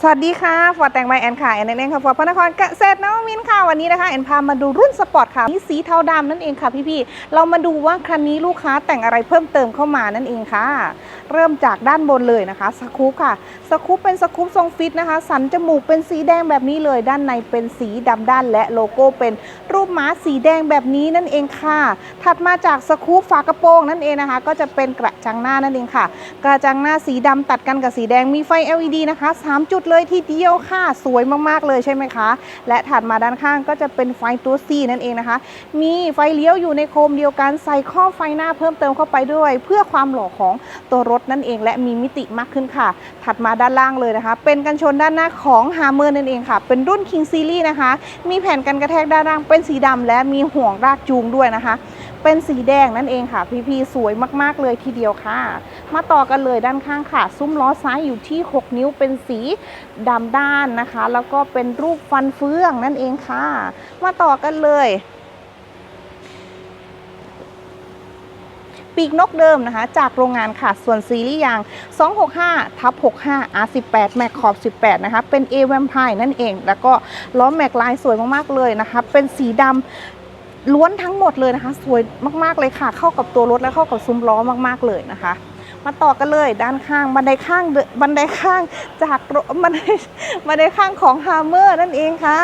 สวัสดีค่ะฟอร์ดแต่งใบแอนค่ะแอนเองค่ะฟอร์ดพระนครเกษตรนวมินค่ะวันนี้นะคะแอนพามาดูรุ่นสปอร์ตค่ะนี่สีเทาดำนั่นเองค่ะพี่ๆเรามาดูว่าคันนี้ลูกค้าแต่งอะไรเพิ่มเติมเข้ามานั่นเองค่ะ เริ่มจากด้านบนเลยนะคะสกู๊ปค่ะสกู๊ปเป็นสกู๊ปทรงฟิตนะคะ สันจมูกเป็นสีแดงแบบนี้เลย ด้านในเป็นสีดำด้าน และโลโก้เป็นรูปม้าสีแดงแบบนี้นั่นเองค่ะ ถัดมาจากสกู๊ปฝากระโปรงนั่นเองนะคะ ก็จะเป็นกระ จังหน้านั่นเองค่ะ กระจังหน้าสีดำตัดกันกับสีแดงมีไฟ LED นะคะ 3 จุดเลยทีเดียวค่ะ สวยมากๆเลยใช่ไหมคะ และถัดมาด้านข้างก็จะเป็นไฟตัว C นั่นเองนะคะ มีไฟเลี้ยวอยู่ในโคมเดียวกันใส่ข้อไฟหน้าเพิ่มเติมเข้าไปด้วย เพื่อความหล่อของตัวรถนั่นเอง และมีมิติมากขึ้นค่ะ ถัดมาด้านล่างเลยนะคะ เป็นกันชนด้านหน้าของ h a r m e r นั่นเองค่ะ เป็นรุ่น King Series นะคะ มีแผ่นกันกระแทกด้านล่างเป็นสีดำและมีห่วงรากจูงด้วยนะคะ เป็นสีแดงนั่นเองค่ะ พี่ๆสวยมากๆเลยทีเดียวค่ะ มาต่อกันเลยด้านข้างค่ะ ซุ้มล้อซ้ายอยู่ที่ 6 นิ้วเป็นสีดำด้านนะคะ แล้วก็เป็นรูปฟันเฟืองนั่นเองค่ะ มาต่อกันเลยปีกนกเดิมนะคะ จากโรงงานค่ะ ส่วนซีรีส์ยาง 265ทับ65 R18 แม็กขอบ 18 นะคะ เป็น A v a m p i r e นั่นเอง แล้วก็ล้อแม็กลายสวยมาก ๆ เลยนะคะ เป็นสีดำ ล้วนทั้งหมดเลยนะคะ สวยมากๆเลยค่ะ เข้ากับตัวรถและเข้ากับซุ้มล้อมากๆเลยนะคะ มาต่อกันเลยด้านข้างบันไดข้างเดบันไดข้างจากบันไดบันไดข้างของฮาร์เมอร์นั่นเองค่ะ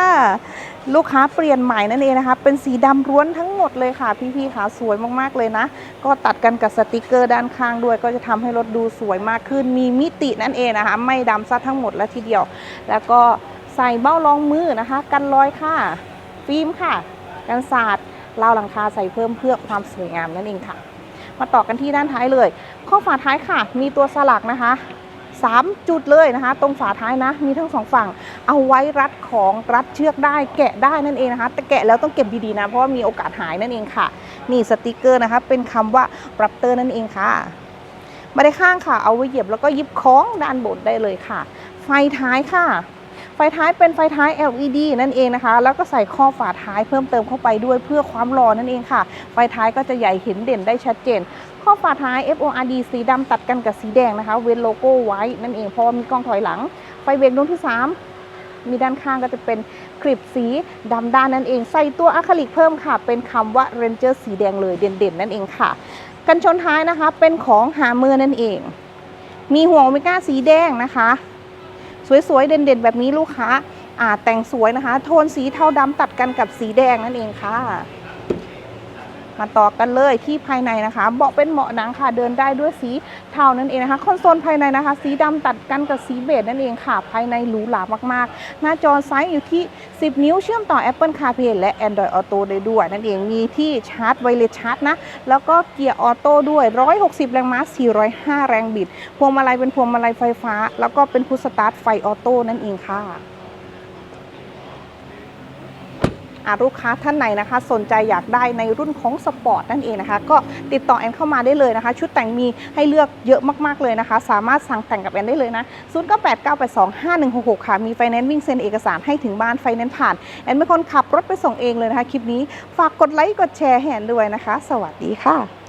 ลูกค้าเปลี่ยนใหม่นั่นเองนะคะ เป็นสีดำร้วนทั้งหมดเลยค่ะ พี่ๆค่ะสวยมากๆเลยนะ ก็ตัดกันกับสติกเกอร์ด้านข้างด้วย ก็จะทำให้รถดูสวยมากขึ้น มีมิตินั่นเองนะคะ ไม่ดำซะทั้งหมดแล้วทีเดียว แล้วก็ใส่เบ้ารองมือนะคะ กันรอยค่ะ ฟิล์มค่ะ กันสาดราวหลังคาใส่เพิ่มเพื่อความสวยงามนั่นเองค่ะ มาต่อกันที่ด้านท้ายเลย ข้อฝาท้ายค่ะ มีตัวสลักนะคะ3 จุดเลยนะคะ ตรงฝาท้ายนะ มีทั้งสองฝั่ง เอาไว้รัดของรัดเชือกได้ แกะได้นั่นเองนะคะ แต่แกะแล้วต้องเก็บดีๆนะ เพราะว่ามีโอกาสหายนั่นเองค่ะ นี่สติกเกอร์นะคะ เป็นคำว่าปรับเตอร์นั่นเองค่ะมาได้ข้างค่ะ เอาไว้เหยียบแล้วก็ยิบของด้านบนได้เลยค่ะ ไฟท้ายค่ะ ฟท้ายเป็นไฟท้าย LED นั่นเองนะคะ แล้วก็ใส่ข้อฝาท้ายเพิ่มเติมเข้าไปด้วยเพื่อความหล่อนั่นเองค่ะ ไฟท้ายก็จะใหญ่เห็นเด่นได้ชัดเจน ข้อฝาท้าย FORD สีดำตัดกันกับสีแดงนะคะ เว้นโลโก้ไว้นั่นเองเพราะว่ามีกล้องถอยหลัง ไฟเบรกดวงที่ 3มีด้านข้างก็จะเป็นคลิปสีดำด้านนั่นเอง ใส่ตัวอะคริลิกเพิ่มค่ะ เป็นคำว่า Ranger สีแดงเลยเด่นๆ นั่นเองค่ะ กันชนท้ายนะคะเป็นของหาเมอร์นั่นเอง มีห่วงโอเมก้าสีแดงนะคะ สวยๆ เด่นๆ แบบนี้ลูกค้าอ่าแต่งสวยนะคะ โทนสีเทาดำตัดกันกับสีแดงนั่นเองค่ะ มาต่อกันเลยที่ภายในนะคะเบาะเป็นเบาะหนังค่ะเดินได้ด้วยสีเทานั่นเองนะคะคอนโซลภายในนะคะ สีดำตัดกันกับสีเบจนั่นเองค่ะ ภายในหรูหรามากๆ หน้าจอไซส์อยู่ที่ 10 นิ้วเชื่อมต่อ Apple CarPlay และ Android Auto ได้ด้วยนั่นเองมีที่ชาร์จไวเลสชาร์จนะแล้วก็เกียร์ออโต้ด้วย 160 แรงม้า 405 แรงบิด พวงมาลัยเป็นพวงมาลัยไฟฟ้า แล้วก็เป็นพุชสตาร์ทไฟออโต้นั่นเองค่ะ อะ ลูกค้าท่านไหนนะคะ สนใจอยากได้ในรุ่นของสปอร์ตนั่นเองนะคะ ก็ติดต่อแอนเข้ามาได้เลยนะคะ ชุดแต่งมีให้เลือกเยอะมากๆเลยนะคะ สามารถสั่งแต่งกับแอนได้เลยนะ0 9 8 9 8 2 5 1 6 6ค่ะ มีไฟแนนซ์วิ่งเซ็นเอกสารให้ถึงบ้านไฟแนนซ์ผ่านแอนเป็นคนขับรถไปส่งเองเลยนะคะ คลิปนี้ฝากกดไลค์กดแชร์ให้แอนด้วยนะคะ สวัสดีค่ะ